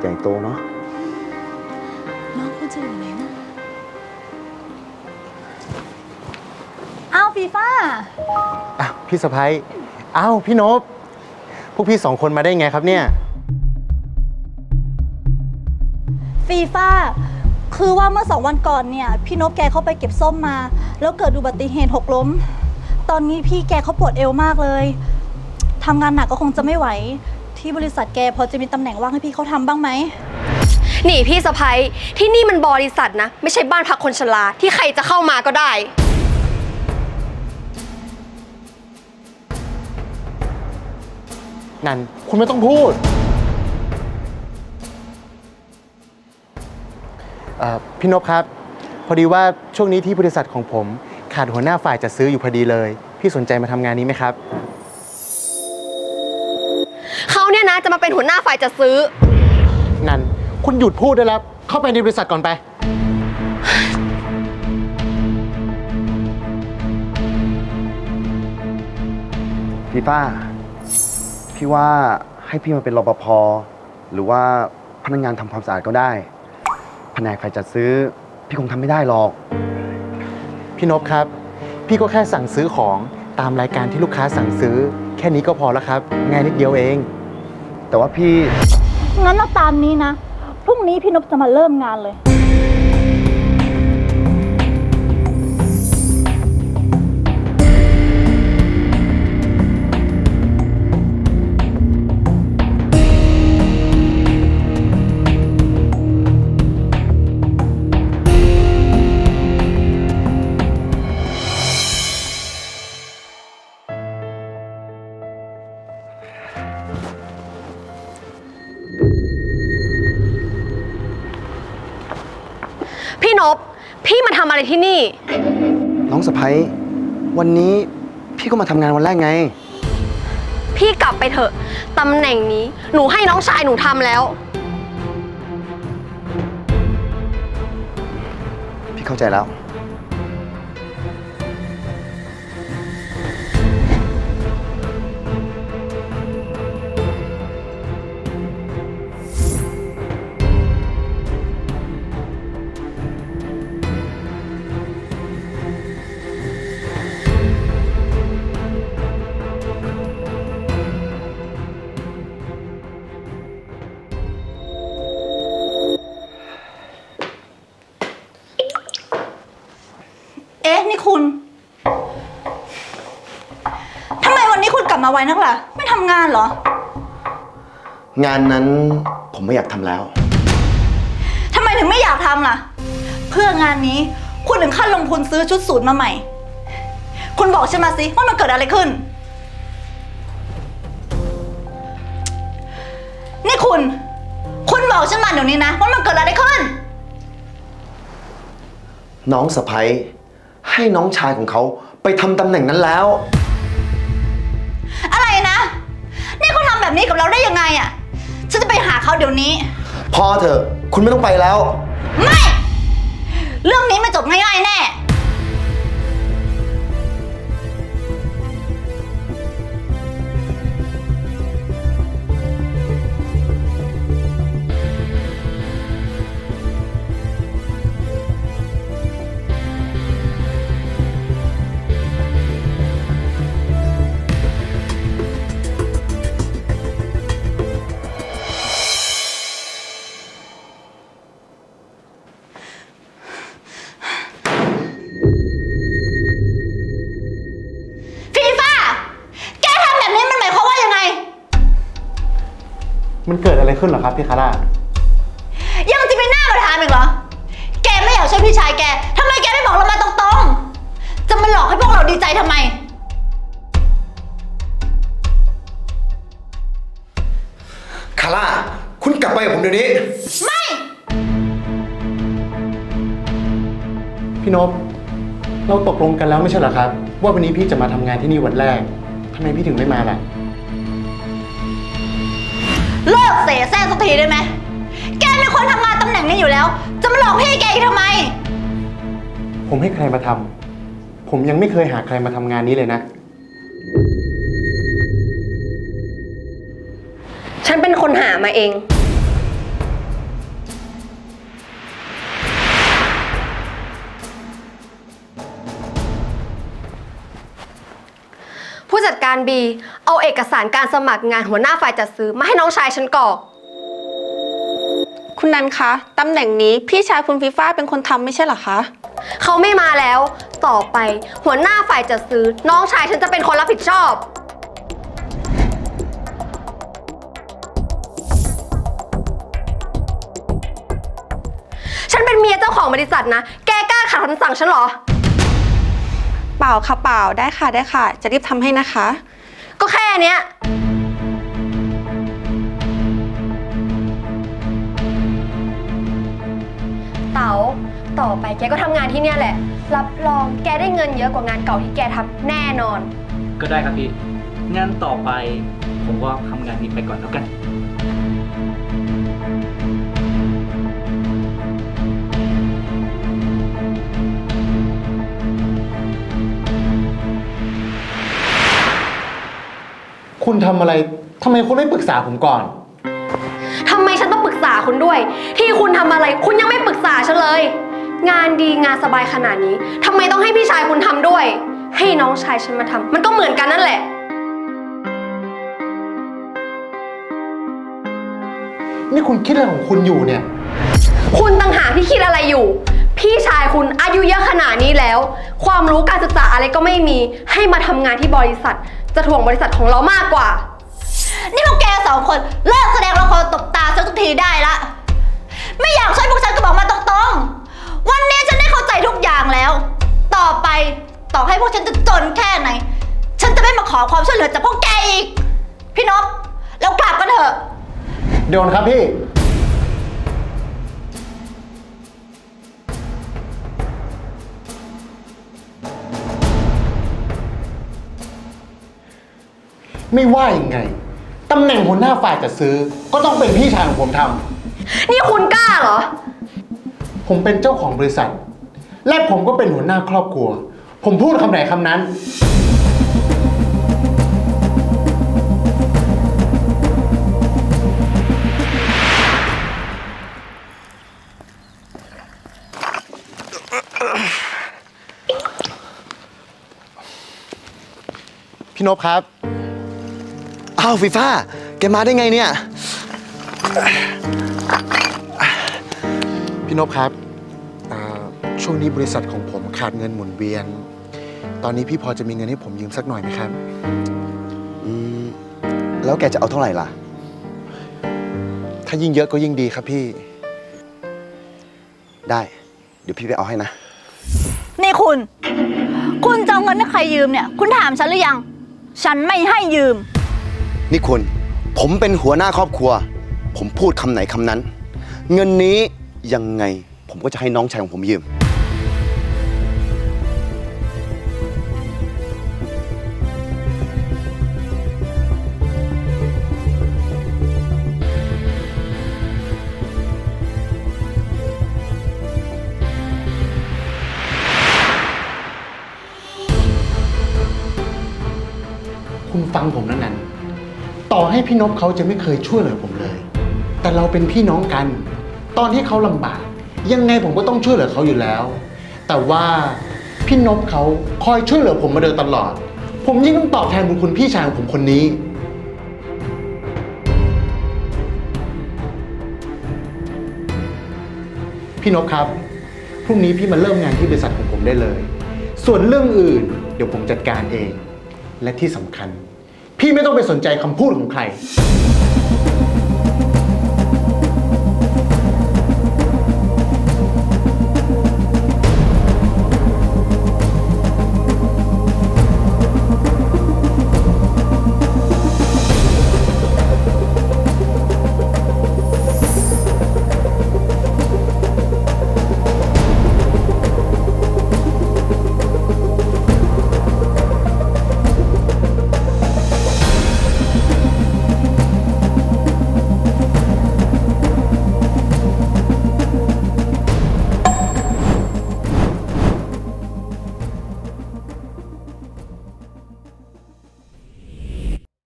ใหญ่โตเนาะน้องคุณจะอยู่ไหนนะอ้าวฟีฟ้าอ้าวพี่สะพ้ยอ้าวพี่นบพวกพี่สองคนมาได้ไงครับเนี่ย ฟีฟ้าคือว่าเมื่อสองวันก่อนเนี่ย พี่นพแกเข้าไปเก็บส้มมา แล้วเกิดอุบัติเหตุหกล้ม ตอนนี้พี่แกเขาปวดเอวมากเลยทำงานหนักก็คงจะไม่ไหว ที่บริษัทแกพอจะมีตำแหน่งว่างให้พี่เขาทำบ้างไหม นี่พี่สะพ้ยที่นี่มันบริษัทนะ ไม่ใช่บ้านพักคนชราที่ใครจะเข้ามาก็ได้ นั่นคุณไม่ต้องพูดเอ่อพี่นพครับ พอดีว่าช่วงนี้ที่บริษัทของผม ขาดหัวหน้าฝ่ายจัดซื้ออยู่พอดีเลย พี่สนใจมาทำงานนี้ไหมครับ จะมาเป็นหัวหน้าฝ่ายจัดซื้อ นั่นคุณหยุดพูดได้แล้ว เข้าไปในบริษัทก่อนไป พี่ฟ้า พี่ว่าให้พี่มาเป็นรปภหรือว่าพนักงานทำความสะอาดก็ได้ แผนกฝ่ายจัดซื้อ พี่คงทำไม่ได้หรอก พี่นพครับ พี่ก็แค่สั่งซื้อของตามรายการที่ลูกค้าสั่งซื้อ แค่นี้ก็พอแล้วครับ ง่ายนิดเดียวเอง แต่ว่าพี่ งั้นเราตามนี้นะ พรุ่งนี้พี่นพจะมาเริ่มงานเลย มาทำอะไรที่นี่ น้องสะพ้ยวันนี้พี่ก็มาทำงานวันแรกไง พี่กลับไปเถอะตำแหน่งนี้หนูให้น้องชายหนูทำแล้ว พี่เข้าใจแล้ว คุณ ทำไมวันนี้คุณกลับมาไวนักล่ะ ไม่ทำงานเหรอ งานนั้นผมไม่อยากทำแล้ว ทำไมถึงไม่อยากทำล่ะ เพื่องานนี้คุณถึงขั้นลงทุนซื้อชุดสูทมาใหม่ คุณบอกฉันมาสิว่ามันเกิดอะไรขึ้น นี่คุณ คุณบอกฉันมาเดี๋ยวนี้นะว่ามันเกิดอะไรขึ้น น้องสะพ้ย ให้น้องชายของเขาไปทำตำแหน่งนั้นแล้ว อะไรนะ นี่เขาทำแบบนี้กับเราได้ยังไงอะ่ะฉันจะไปหาเขาเดี๋ยวนี้ พอเถอะ คุณไม่ต้องไปแล้ว ไม่ เรื่องนี้ไม่จบง่ายๆแน่ ขึ้นเหรอครับพี่คาร่า ยังจะไปหน้ามาถามอีกเหรอ แกไม่อยากช่วยพี่ชายแกทำไมแกไม่บอกเรามาตรงๆ จะมาหลอกให้พวกเราดีใจทำไม คาร่า คุณกลับไปกับผมเดี๋ยวนี้ ไม่ พี่นพเราตกลงกันแล้วไม่ใช่เหรอครับ ว่าวันนี้พี่จะมาทำงานที่นี่วันแรกทำไมพี่ถึงไม่มาล่ะ เลิกเสแสร้งสักทีได้ไหม แกเป็นคนทำงานตำแหน่งนี้อยู่แล้ว จะมาหลอกพี่แกอีกทำไม ผมให้ใครมาทำ ผมยังไม่เคยหาใครมาทำงานนี้เลยนะ ฉันเป็นคนหามาเอง บี เอาเอกสารการสมัครงานหัวหน้าฝ่ายจัดซื้อมาให้น้องชายฉันกรอก คุณนันคะตำแหน่งนี้พี่ชายคุณฟีฟ้าเป็นคนทำไม่ใช่เหรอคะ เขาไม่มาแล้ว ต่อไปหัวหน้าฝ่ายจัดซื้อ น้องชายฉันจะเป็นคนรับผิดชอบ ฉันเป็นเมียเจ้าของบริษัทนะ แกกล้าขัดคำสั่งฉันเหรอ เปล่าค่ะเปล่าได้ค่ะได้ค่ะ จะรีบทำให้นะคะ ก็แค่เนี้ย เต๋าต่อไปแกก็ทำงานที่เนี่ยแหละ รับรองแกได้เงินเยอะกว่างานเก่าที่แกทำแน่นอน ก็ได้ครับพี่งั้นต่อไปผมก็ทำงานนี้ไปก่อนแล้วกัน คุณทำอะไรทำไมคุณไม่ปรึกษาผมก่อน ทำไมฉันต้องปรึกษาคุณด้วย ที่คุณทำอะไร คุณยังไม่ปรึกษาฉันเลย งานดีงานสบายขนาดนี้ทำไมต้องให้พี่ชายคุณทำด้วย ให้น้องชายฉันมาทำมันก็เหมือนกันนั่นแหละ นี่คุณคิดอะไรของคุณอยู่เนี่ย คุณต่างหากที่คิดอะไรอยู่ พี่ชายคุณอายุเยอะขนาดนี้แล้ว ความรู้การศึกษาอะไรก็ไม่มี ให้มาทำงานที่บริษัท จะถ่วงบริษัทของเรามากกว่า นี่พวกแกสองคนเลิกแสดงละครตบตาสักทีได้ละ ไม่อยากช่วยพวกฉันก็บอกมาตรงๆ วันนี้ฉันได้เข้าใจทุกอย่างแล้ว ต่อไปต่อให้พวกฉันจะจนแค่ไหน ฉันจะไม่มาขอความช่วยเหลือจากพวกแกอีก พี่นพเรากลับกันเถอะ โดนครับพี่ ไม่ว่ายังไงตำแหน่งหัวหน้าฝ่ายจัดซื้อ ก็ต้องเป็นพี่ชายของผมทำนี่คุณกล้าเหรอผมเป็นเจ้าของบริษัท และผมก็เป็นหัวหน้าครอบครัว ผมพูดคำไหนคำนั้น พี่นพครับ อ้าวฟีฟ้าแกมาได้ไงเนี่ย พี่นพครับอ่าช่วงนี้บริษัทของผมขาดเงินหมุนเวียน ตอนนี้พี่พอจะมีเงินให้ผมยืมสักหน่อยไหมครับ อืม แล้วแกจะเอาเท่าไหร่ล่ะ ถ้ายิ่งเยอะก็ยิ่งดีครับพี่ ได้ เดี๋ยวพี่ไปเอาให้นะ นี่คุณ คุณจะเอาเงินให้ใครยืมเนี่ย คุณถามฉันหรือยัง ฉันไม่ให้ยืม นี่คุณ ผมเป็นหัวหน้าครอบครัว ผมพูดคำไหนคำนั้น เงินนี้ยังไงผมก็จะให้น้องชายของผมยืม คุณฟังผมนะนัน ต่อให้พี่นพเขาจะไม่เคยช่วยเหลือผมเลย แต่เราเป็นพี่น้องกัน ตอนที่เขาลำบาก ยังไงผมก็ต้องช่วยเหลือเขาอยู่แล้ว แต่ว่าพี่นพเขาคอยช่วยเหลือผมมาโดยตลอด ผมยิ่งต้องตอบแทนบุญคุณพี่ชายของผมคนนี้ พี่นพครับ พรุ่งนี้พี่มาเริ่มงานที่บริษัทของผมได้เลย ส่วนเรื่องอื่น เดี๋ยวผมจัดการเอง และที่สำคัญ พี่ไม่ต้องไปสนใจคำพูดของใคร